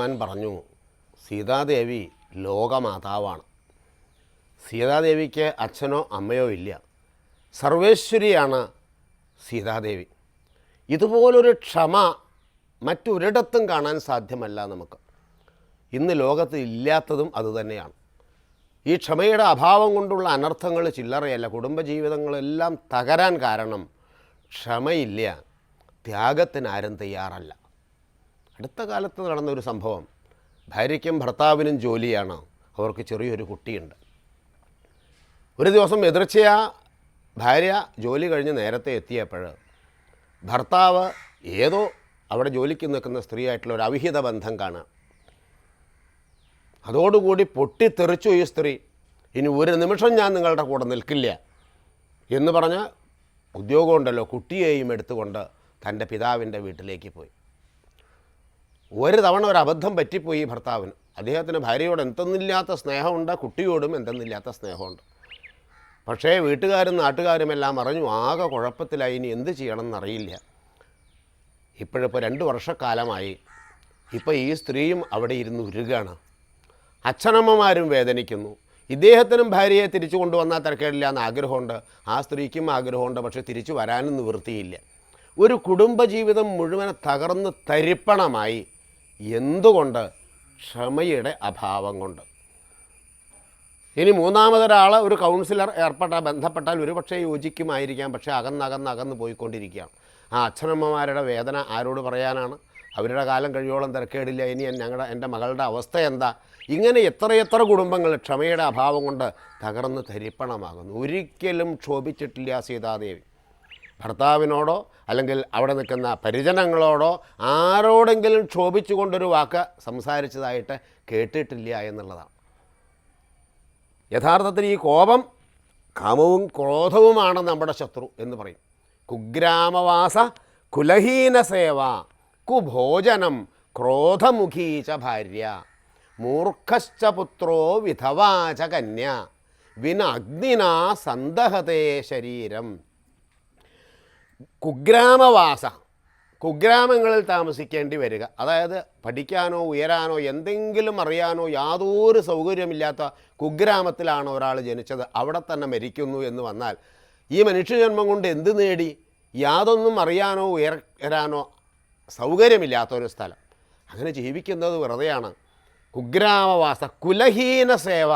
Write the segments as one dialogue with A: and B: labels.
A: ഹനുമാൻ പറഞ്ഞു സീതാദേവി ലോകമാതാവാണ്. സീതാദേവിക്ക് അച്ഛനോ അമ്മയോ ഇല്ല. സർവേശ്വരിയാണ് സീതാദേവി. ഇതുപോലൊരു ക്ഷമ മറ്റൊരിടത്തും കാണാൻ സാധ്യമല്ല നമുക്ക്. ഇന്ന് ലോകത്ത് ഇല്ലാത്തതും അതുതന്നെയാണ്. ഈ ക്ഷമയുടെ അഭാവം കൊണ്ടുള്ള അനർത്ഥങ്ങൾ ചില്ലറയല്ല. കുടുംബജീവിതങ്ങളെല്ലാം തകരാൻ കാരണം ക്ഷമയില്ല. ത്യാഗത്തിന് ആരും തയ്യാറല്ല. അടുത്ത കാലത്ത് നടന്ന ഒരു സംഭവം. ഭാര്യയ്ക്കും ഭർത്താവിനും ജോലിയാണ്. അവർക്ക് ചെറിയൊരു കുട്ടിയുണ്ട്. ഒരു ദിവസം എതിർച്ചയാ ഭാര്യ ജോലി കഴിഞ്ഞ് നേരത്തെ എത്തിയപ്പോൾ ഭർത്താവ് ഏതോ അവിടെ ജോലിക്ക് നിൽക്കുന്ന സ്ത്രീയായിട്ടുള്ള ഒരു അവിഹിത ബന്ധം കാണാം. അതോടുകൂടി പൊട്ടിത്തെറിച്ചു ഈ സ്ത്രീ. ഇനി ഒരു നിമിഷം ഞാൻ നിങ്ങളുടെ കൂടെ നിൽക്കില്ല എന്ന് പറഞ്ഞ ഉദ്യോഗമുണ്ടല്ലോ കുട്ടിയെയും എടുത്തുകൊണ്ട് തന്റെ പിതാവിന്റെ വീട്ടിലേക്ക് പോയി. ഒരു തവണ ഒരു അബദ്ധം പറ്റിപ്പോയി ഭർത്താവിന്. അദ്ദേഹത്തിന് ഭാര്യയോട് എന്തെന്നില്ലാത്ത സ്നേഹമുണ്ട് കുട്ടിയോടും എന്തെന്നില്ലാത്ത സ്നേഹമുണ്ട്. പക്ഷേ വീട്ടുകാരും നാട്ടുകാരുമെല്ലാം അറിഞ്ഞു ആകെ കുഴപ്പത്തിലായി ഇനി എന്ത് ചെയ്യണമെന്നറിയില്ല. ഇപ്പോഴിപ്പോൾ രണ്ട് വർഷക്കാലമായി. ഇപ്പോൾ ഈ സ്ത്രീയും അവിടെ ഇരുന്ന് ഉരുകയാണ് അച്ഛനമ്മമാരും വേദനിക്കുന്നു. ഇദ്ദേഹത്തിനും ഭാര്യയെ തിരിച്ചു കൊണ്ടുവന്നാൽ തിരക്കേടില്ല എന്ന് ആഗ്രഹമുണ്ട്. ആ സ്ത്രീക്കും ആഗ്രഹമുണ്ട് പക്ഷേ തിരിച്ചു വരാനും നിവൃത്തിയില്ല. ഒരു കുടുംബജീവിതം മുഴുവൻ തകർന്ന് തരിപ്പണമായി. എന്തുകൊണ്ട് ക്ഷമയുടെ അഭാവം കൊണ്ട്? ഇനി മൂന്നാമതൊരാൾ ഒരു കൗൺസിലർ ഏർപ്പെട്ടാൽ ബന്ധപ്പെട്ടാൽ ഒരുപക്ഷെ യോജിക്കുമായിരിക്കാം. പക്ഷേ അകന്നകന്ന് അകന്ന് പോയിക്കൊണ്ടിരിക്കുകയാണ്. ആ അച്ഛനമ്മമാരുടെ വേദന ആരോട് പറയാനാണ്? അവരുടെ കാലം കഴിയോളം തിരക്കേടില്ല. ഇനി ഞങ്ങളുടെ എന്റെ മകളുടെ അവസ്ഥ എന്താ? ഇങ്ങനെ എത്രയെത്ര കുടുംബങ്ങൾ ക്ഷമയുടെ അഭാവം കൊണ്ട് തകർന്ന് തരിപ്പണമാകുന്നു. ഒരിക്കലും ക്ഷോഭിച്ചിട്ടില്ല സീതാദേവി. ഭർത്താവിനോടോ അല്ലെങ്കിൽ അവിടെ നിൽക്കുന്ന പരിജനങ്ങളോടോ ആരോടെങ്കിലും ക്ഷോഭിച്ചു കൊണ്ടൊരു വാക്ക് സംസാരിച്ചതായിട്ട് കേട്ടിട്ടില്ല എന്നുള്ളതാണ്. യഥാർത്ഥത്തിൽ ഈ കോപം കാമവും ക്രോധവുമാണ് നമ്മുടെ ശത്രു എന്ന് പറയും. കുഗ്രാമവാസ കുലഹീന സേവ കുഭോജനം ക്രോധമുഖീച്ച ഭാര്യ മൂർഖശ്ച പുത്രോ വിധവാച കന്യ വിന അഗ്നിനാ സന്ദഹതേ ശരീരം കുഗ്രാമവാസ. കുഗ്രാമങ്ങളിൽ താമസിക്കേണ്ടി വരിക. അതായത് പഠിക്കാനോ ഉയരാനോ എന്തെങ്കിലും അറിയാനോ യാതൊരു സൗകര്യമില്ലാത്ത കുഗ്രാമത്തിലാണ് ഒരാൾ ജനിച്ചത്. അവിടെ തന്നെ മരിക്കുന്നു എന്ന് വന്നാൽ ഈ മനുഷ്യജന്മം കൊണ്ട് എന്ത് നേടി? യാതൊന്നും അറിയാനോ ഉയരാനോ സൗകര്യമില്ലാത്ത ഒരു സ്ഥലം. അങ്ങനെ ജീവിക്കുന്നത് വെറുതെയാണ്. കുഗ്രാമവാസ കുലഹീന സേവ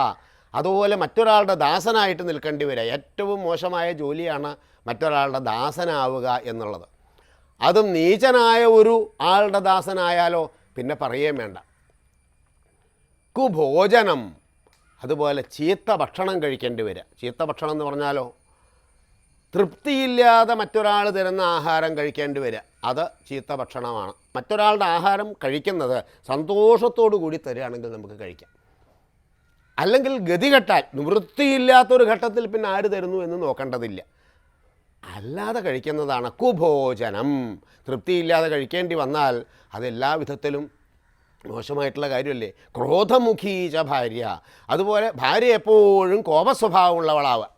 A: അതുപോലെ മറ്റൊരാളുടെ ദാസനായിട്ട് നിൽക്കേണ്ടി വരിക. ഏറ്റവും മോശമായ ജോലിയാണ് മറ്റൊരാളുടെ ദാസനാവുക എന്നുള്ളത്. അതും നീചനായ ഒരു ആളുടെ ദാസനായാലോ പിന്നെ പറയുകയും വേണ്ട. കുഭോജനം അതുപോലെ ചീത്ത ഭക്ഷണം കഴിക്കേണ്ടി വരിക. ചീത്ത ഭക്ഷണം എന്ന് പറഞ്ഞാലോ തൃപ്തിയില്ലാതെ മറ്റൊരാൾ തരുന്ന ആഹാരം കഴിക്കേണ്ടി വരിക. അത് ചീത്ത ഭക്ഷണമാണ്. മറ്റൊരാളുടെ ആഹാരം കഴിക്കുന്നത് സന്തോഷത്തോടു കൂടി തരികയാണെങ്കിൽ നമുക്ക് കഴിക്കാം. അല്ലെങ്കിൽ ഗതികെട്ടാൽ നിവൃത്തിയില്ലാത്തൊരു ഘട്ടത്തിൽ പിന്നെ ആര് തരുന്നു എന്ന് നോക്കേണ്ടതില്ല. അല്ലാതെ കഴിക്കുന്നതാണ് കുഭോജനം. തൃപ്തിയില്ലാതെ കഴിക്കേണ്ടി വന്നാൽ അതെല്ലാ വിധത്തിലും മോശമായിട്ടുള്ള കാര്യമല്ലേ? ക്രോധമുഖീച്ച ഭാര്യ. അതുപോലെ ഭാര്യ എപ്പോഴും കോപസ്വഭാവമുള്ളവളാവുക.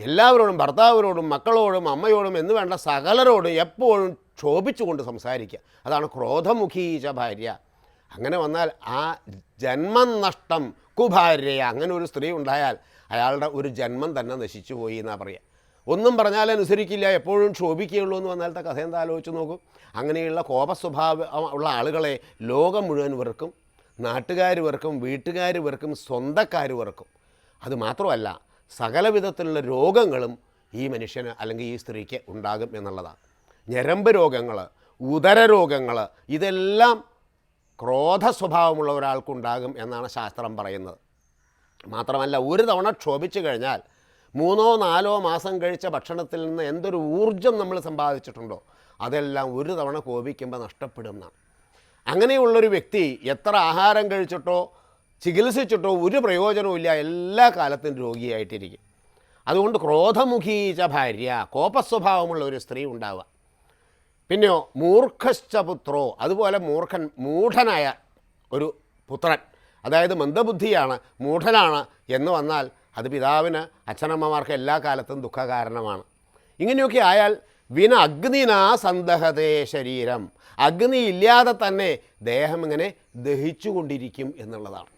A: എല്ലാവരോടും ഭർത്താവിനോടും മക്കളോടും അമ്മയോടും എന്ന് വേണ്ട സകലരോടും എപ്പോഴും ക്ഷോഭിച്ചുകൊണ്ട് സംസാരിക്കുക. അതാണ് ക്രോധമുഖീച്ച ഭാര്യ. അങ്ങനെ വന്നാൽ ആ ജന്മം നഷ്ടം കുഭാര്യ അങ്ങനെ ഒരു സ്ത്രീ ഉണ്ടായാൽ അയാളുടെ ഒരു ജന്മം തന്നെ നശിച്ചു പോയി എന്നാണ് പറയുക. ഒന്നും പറഞ്ഞാൽ അനുസരിക്കില്ല എപ്പോഴും ക്ഷോഭിക്കുകയുള്ളൂ എന്ന് വന്നാലത്തെ കഥ എന്താ ആലോചിച്ച് നോക്കും. അങ്ങനെയുള്ള കോപസ്വഭാവം ഉള്ള ആളുകളെ ലോകം മുഴുവൻ വെറുക്കും നാട്ടുകാർ വെറുക്കും വീട്ടുകാർ വെറുക്കും സ്വന്തക്കാർ വെറുക്കും. അത് മാത്രമല്ല സകല വിധത്തിലുള്ള രോഗങ്ങളും ഈ മനുഷ്യന് അല്ലെങ്കിൽ ഈ സ്ത്രീക്ക് ഉണ്ടാകും എന്നുള്ളതാണ്. ഞരമ്പ് രോഗങ്ങൾ ഉദര രോഗങ്ങൾ ഇതെല്ലാം ക്രോധ സ്വഭാവമുള്ള ഒരാൾക്കുണ്ടാകും എന്നാണ് ശാസ്ത്രം പറയുന്നത്. മാത്രമല്ല ഒരു തവണ ക്ഷോഭിച്ചു കഴിഞ്ഞാൽ മൂന്നോ നാലോ മാസം കഴിച്ച ഭക്ഷണത്തിൽ നിന്ന് എന്തൊരു ഊർജം നമ്മൾ സമ്പാദിച്ചിട്ടുണ്ടോ? അതെല്ലാം ഒരു തവണ കോപിക്കുമ്പോൾ നഷ്ടപ്പെടും എന്നാണ്. അങ്ങനെയുള്ളൊരു വ്യക്തി എത്ര ആഹാരം കഴിച്ചിട്ടോ ചികിത്സിച്ചിട്ടോ ഒരു പ്രയോജനവും ഇല്ല എല്ലാ കാലത്തും രോഗിയായിട്ടിരിക്കും. അതുകൊണ്ട് ക്രോധമുഖീച്ച ഭാര്യ കോപസ്വഭാവമുള്ള ഒരു സ്ത്രീ ഉണ്ടാവുക. പിന്നെയോ മൂർഖശ്ച പുത്രോ. അതുപോലെ മൂർഖൻ മൂഢനായ ഒരു പുത്രൻ. അതായത് മന്ദബുദ്ധിയാണ് മൂഢനാണ് എന്ന് വന്നാൽ അത് പിതാവിന് അച്ഛനമ്മമാർക്ക് എല്ലാ കാലത്തും ദുഃഖകാരണമാണ്. ഇങ്ങനെയൊക്കെ ആയാൽ വിന അഗ്നിനാ സന്ദഹതേ ശരീരം. അഗ്നി ഇല്ലാതെ തന്നെ ദേഹം ഇങ്ങനെ ദഹിച്ചുകൊണ്ടിരിക്കും എന്നുള്ളതാണ്.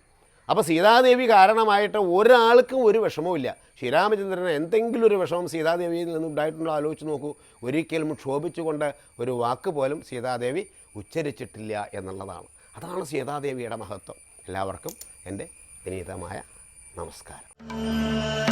A: അപ്പോൾ സീതാദേവി കാരണമായിട്ട് ഒരാൾക്കും ഒരു വിഷമവുമില്ല. ശ്രീരാമചന്ദ്രന് എന്തെങ്കിലും ഒരു വിഷമം സീതാദേവിയിൽ നിന്ന് നിന്നുണ്ടായിട്ടുണ്ടോ ആലോചിച്ച് നോക്കൂ. ഒരിക്കലും ക്ഷോഭിച്ചുകൊണ്ട് ഒരു വാക്ക് പോലും സീതാദേവി ഉച്ചരിച്ചിട്ടില്ല എന്നുള്ളതാണ്. അതാണ് സീതാദേവിയുടെ മഹത്വം. എല്ലാവർക്കും എന്റെ വിനീതമായ നമസ്കാരം.